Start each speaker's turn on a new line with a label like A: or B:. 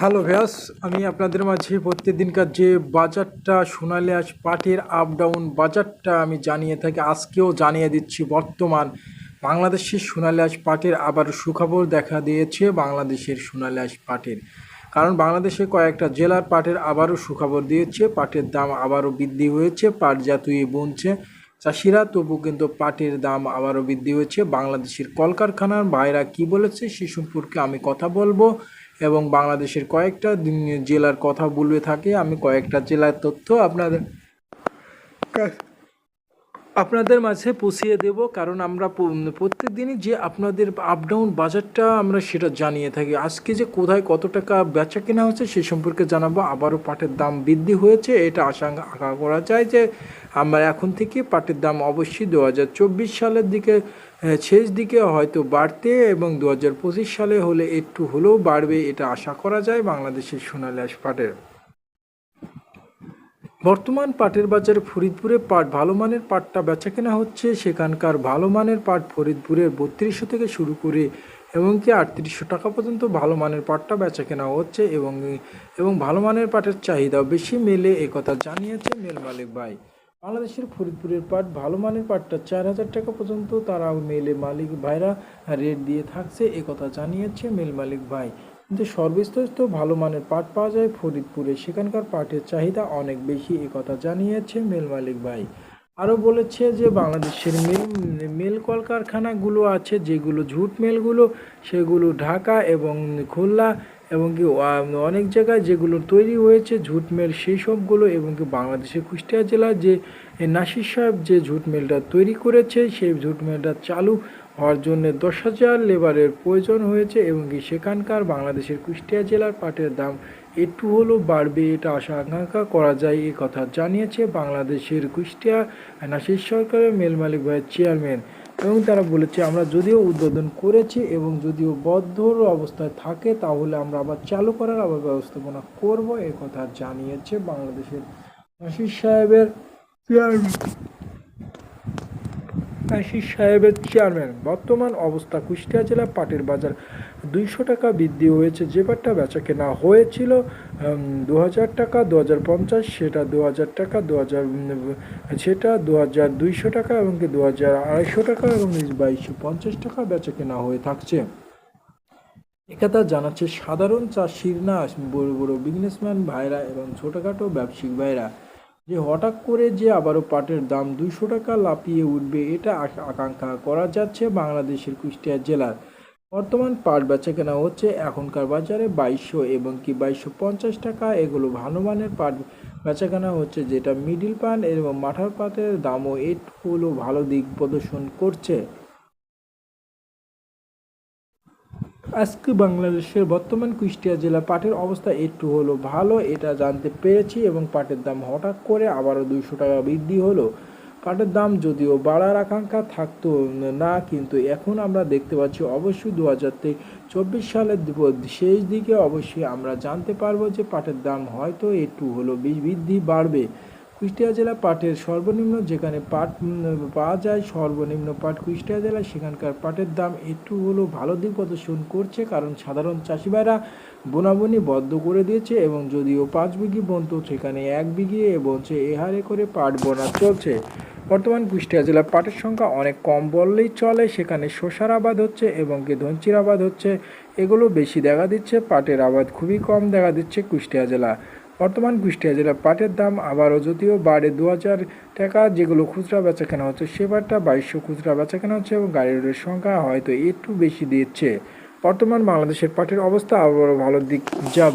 A: Hello Vyas আমি আপনাদের মাঝে প্রত্যেকদিনকার যে বাজারটা সোনালী আজ পাটের আপ ডাউন বাজারটা আমি জানিয়ে থাকি, আজকেও জানিয়ে দিচ্ছি বর্তমান বাংলাদেশের সোনালী আজ পাটের আবার সুখবর দেখা দিয়েছে বাংলাদেশের সোনালী আজ পাটের। কারণ বাংলাদেশে কয়েকটা জেলার পাটের আবারও সুখবর দিয়েছে, পাটের দাম আবারও বৃদ্ধি হয়েছে, পাট জাতুই বুনছে চাষিরা, তবু কিন্তু পাটের দাম আবারও বৃদ্ধি হয়েছে। বাংলাদেশের কলকারখানার বাইরা কি বলেছে সে সম্পর্কে আমি কথা বলব। এবং বাংলাদেশের কয়েকটা জেলার কথা বলবে থাকে। আমি কয়েকটা জেলার তথ্য আপনাদের আপনাদের মাঝে পৌঁছিয়ে দেব, কারণ আমরা প্রত্যেক দিনই যে আপনাদের আপ ডাউন বাজারটা আমরা সেটা জানিয়ে থাকি। আজকে যে কোথায় কত টাকা বেচা কেনা হচ্ছে সে সম্পর্কে জানাব। আবারও পাটের দাম বৃদ্ধি হয়েছে, এটা আশঙ্কা আশা করা যায় যে আমরা এখন থেকে পাটের দাম অবশ্যই দু হাজার চব্বিশ সালের দিকে শেষ দিকে হয়তো বাড়তে এবং দু হাজার পঁচিশ সালে হলে একটু হলেও বাড়বে এটা আশা করা যায় বাংলাদেশের সোনালী পাটের। বর্তমান পাটের বাজারে ফরিদপুরে পাট ভালো মানের পাটটা বেচা কেনা হচ্ছে। সেখানকার ভালো মানের পাট ফরিদপুরের বত্রিশশো থেকে শুরু করে এবং কি আটত্রিশশো টাকা পর্যন্ত ভালো মানের পাটটা বেচা কেনা হচ্ছে এবং এবং ভালো মানের পাটের চাহিদা বেশি। মেলে একথা জানিয়েছে মেল মালিক ভাই। বাংলাদেশের ফরিদপুরের পাট, ভালো মানের পাটটা চার হাজার টাকা পর্যন্ত। তারা মেলে মালিক ভাইরা রেট দিয়ে থাকছে একথা জানিয়েছে মেল মালিক ভাই। কিন্তু সর্বস্তস্ত ভালো মানের পাট পাওয়া যায় ফরিদপুরে। সেখানকার পাটের চাহিদা অনেক বেশি একথা জানিয়েছে মেল মালিক ভাই। আরও বলেছে যে, বাংলাদেশের মিল মিল কলকারখানাগুলো আছে, যেগুলো ঝুট মিলগুলো, সেগুলো ঢাকা এবং খুলনা এবং কি অনেক জায়গায় যেগুলো তৈরি হয়েছে ঝুট মিল, সেই সবগুলো এবং কি বাংলাদেশের কুষ্টিয়া জেলার যে নাসির সাহেব যে ঝুট মিলটা তৈরি করেছে, সেই ঝুট মিলটা চালু হওয়ার জন্য দশ হাজার লেবারের প্রয়োজন হয়েছে এবং কি সেখানকার বাংলাদেশের কুষ্টিয়া জেলার পাটের দাম একটু হলেও বাড়বে, এটা আশা আকাঙ্ক্ষা করা যায় এই কথা জানিয়েছে বাংলাদেশের কুষ্টিয়া নাসির সরকারের মেল মালিক ভাইয়ের চেয়ারম্যান। এবং তারা বলেছে, আমরা যদিও উদ্বোধন করেছি এবং যদিও বদ্ধ অবস্থায় থাকে, তাহলে আমরা আবার চালু করার আবার ব্যবস্থাপনা করব। এ কথা জানিয়েছে বাংলাদেশের নাসির সাহেবের চেয়ারম্যান আশিস সাহেবের চেয়ারম্যান বর্তমান অবস্থা কুষ্টিয়া জেলা পাটের বাজার। দুইশো টাকা বৃদ্ধি হয়েছে, যে পাটটা বেচা কেনা হয়েছিল দু হাজার টাকা দু হাজার পঞ্চাশ, সেটা দু হাজার টাকা দু হাজার সেটা দু হাজার দুইশো টাকা এবং দু হাজার আড়াইশো টাকা এবং বাইশশো পঞ্চাশ টাকা বেচা কেনা হয়ে থাকছে। একথা জানাচ্ছে সাধারণ চাষির না বড় বড় বিজনেসম্যান ভাইরা এবং ছোটোখাটো ব্যবসায়িক ভাইরা। যে হঠাৎ করে যে আবারও পাটের দাম দুইশো টাকা লাফিয়ে উঠবে, এটা আকাঙ্ক্ষা করা যাচ্ছে বাংলাদেশের কুষ্টিয়া জেলার। বর্তমান পাট বেচা কেনা হচ্ছে এখনকার বাজারে বাইশশো এবং কি বাইশশো পঞ্চাশ টাকা। এগুলো ভালো মানের পাট বেচা কেনা হচ্ছে যেটা মিডিল পান এবং মাঠার পাটের দামও একটু হলেও ভালো দিক প্রদর্শন করছে। আজকে বাংলাদেশের বর্তমান কুষ্টিয়া জেলা পাটের অবস্থা একটু হলো ভালো, এটা জানতে পেরেছি এবং পাটের দাম হঠাৎ করে আবারও দুইশো টাকা বৃদ্ধি হলো। পাটের দাম যদিও বাড়ার আকাঙ্ক্ষা থাকতো না, কিন্তু এখন আমরা দেখতে পাচ্ছি অবশ্যই দু হাজার চব্বিশ সালের শেষ দিকে অবশ্যই আমরা জানতে পারব যে পাটের দাম হয়তো একটু হলো বৃদ্ধি বাড়বে। কুষ্টিয়া জেলা পাটের সর্বনিম্ন যেখানে পাট পাওয়া যায় সর্বনিম্ন পাট কুষ্টিয়া জেলা সেখানকার পাটের দাম একটু হলেও ভালো দিক প্রদর্শন করছে কারণ সাধারণ চাষিভাইরা বোনাবনি বদ্ধ করে দিয়েছে এবং যদিও পাঁচ বিঘি বনত সেখানে এক বিঘি বলছে এ হারে করে পাট বোনা চলছে। বর্তমান কুষ্টিয়া জেলার পাটের সংখ্যা অনেক কম বললেই চলে, সেখানে শসার আবাদ হচ্ছে এবং কি ধনচির আবাদ হচ্ছে, এগুলো বেশি দেখা দিচ্ছে, পাটের আবাদ খুবই কম দেখা দিচ্ছে কুষ্টিয়া জেলা। বর্তমান কুষ্টিয়া জেলা পাটের দাম আবারও যদিও বাড়ে দু হাজার টাকা, যেগুলো খুচরা বেচা কেনা হচ্ছে সেবারটা বাইশশো খুচরা বেচা কেনা হচ্ছে এবং গাড়ির সংখ্যা হয়তো একটু বেশি দিচ্ছে। বর্তমান বাংলাদেশের পাটের অবস্থা আবারও ভালো দিক যাবে।